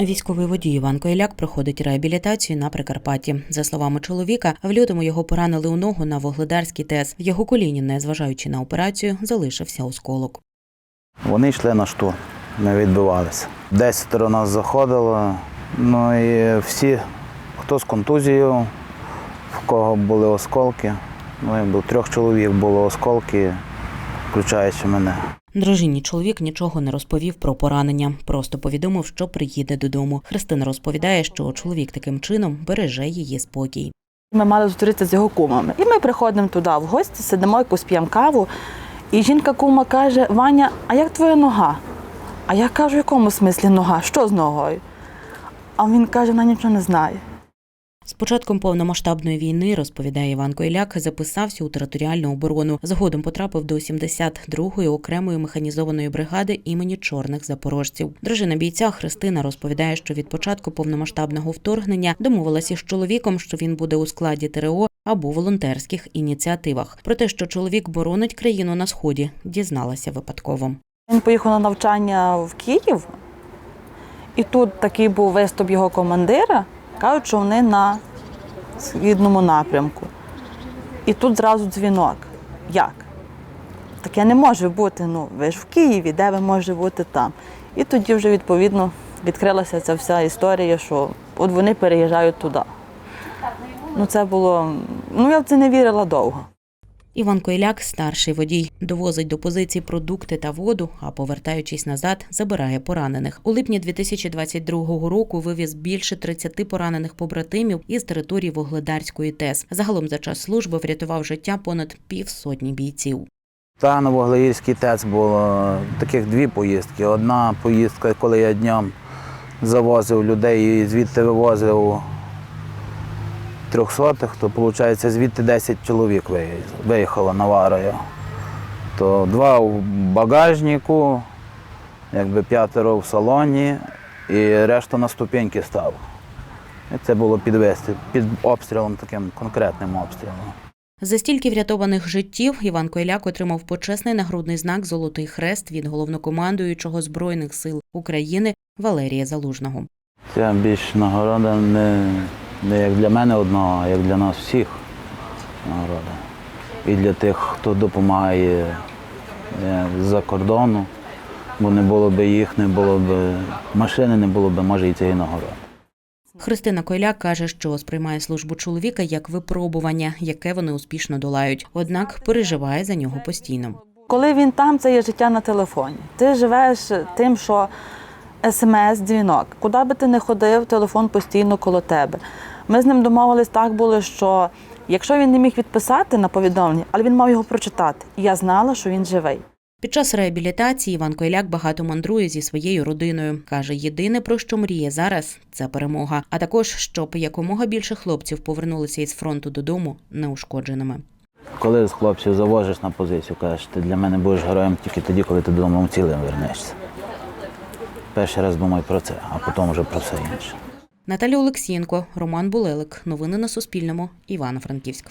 Військовий водій Іван Койляк проходить реабілітацію на Прикарпатті. За словами чоловіка, в лютому його поранили у ногу на Вогледарський ТЕС. В його коліні, незважаючи на операцію, залишився осколок. Вони йшли на штурм, ми відбивалися. Десятеро нас заходило. Ну і всі, хто з контузією, в кого були осколки. Ну, якби у трьох чоловік було осколки, включаючи мене. Дружині чоловік нічого не розповів про поранення, просто повідомив, що приїде додому. Христина розповідає, що чоловік таким чином береже її спокій. Ми мали зустрітися з його кумами. І ми приходимо туди в гості, сидимо якусь п'ємо каву. І жінка кума каже: Ваня, а як твоя нога? А я кажу, в якому смислі нога? Що з ногою? А він каже, вона нічого не знає. Початком повномасштабної війни, розповідає Іван Койляк, записався у територіальну оборону. Згодом потрапив до 72-ї окремої механізованої бригади імені чорних запорожців. Дружина бійця Христина розповідає, що від початку повномасштабного вторгнення домовилася з чоловіком, що він буде у складі ТРО або волонтерських ініціативах. Про те, що чоловік боронить країну на сході, дізналася випадково. Він поїхав на навчання в Київ, і тут такий був виступ його командира. Кажуть, що вони на східному напрямку. І тут зразу дзвінок. Як? Таке не може бути. Ну, ви ж в Києві, де ви можете бути там? І тоді вже відповідно відкрилася ця вся історія, що от вони переїжджають туди. Ну, це було. Ну, я в це не вірила довго. Іван Койляк, старший водій, довозить до позицій продукти та воду, а повертаючись назад, забирає поранених. У липні 2022 року вивіз більше 30 поранених побратимів із території Вогледарської ТЕС. Загалом за час служби врятував життя понад півсотні бійців. Та на Воглеївський ТЕЦ було таких дві поїздки. Одна поїздка, коли я днем завозив людей і звідти вивозив трьохсотих, то виходить звідти 10 чоловік виїхало наварою. То два в багажнику, якби п'ятеро в салоні і решта на ступеньки став. І це було підвести під обстрілом, таким конкретним обстрілом. За стільки врятованих життів Іван Койляк отримав почесний нагрудний знак Золотий хрест від головнокомандуючого збройних сил України Валерія Залужного. Це більш нагорода не, не як для мене одного, а як для нас всіх нагорода. І для тих, хто допомагає е, з-за кордону, бо не було б їх, не було б машини, не було б, може, і цієї нагороди. Христина Койляк каже, що сприймає службу чоловіка як випробування, яке вони успішно долають. Однак переживає за нього постійно. Коли він там, це є життя на телефоні. Ти живеш тим, що смс-дзвінок. Куди би ти не ходив, телефон постійно коло тебе. Ми з ним домовились так було, що якщо він не міг відписати на повідомлення, але він мав його прочитати. І я знала, що він живий. Під час реабілітації Іван Койляк багато мандрує зі своєю родиною. каже, єдине про що мріє зараз це перемога. А також щоб якомога більше хлопців повернулися із фронту додому неушкодженими. Коли з хлопців завозиш на позицію, кажеш, ти для мене будеш героєм тільки тоді, коли ти додому цілим вернешся. Перший раз думай про це, а потім вже про все інше. Наталя Олексієнко, Роман Булелик. Новини на Суспільному. Івано-Франківськ.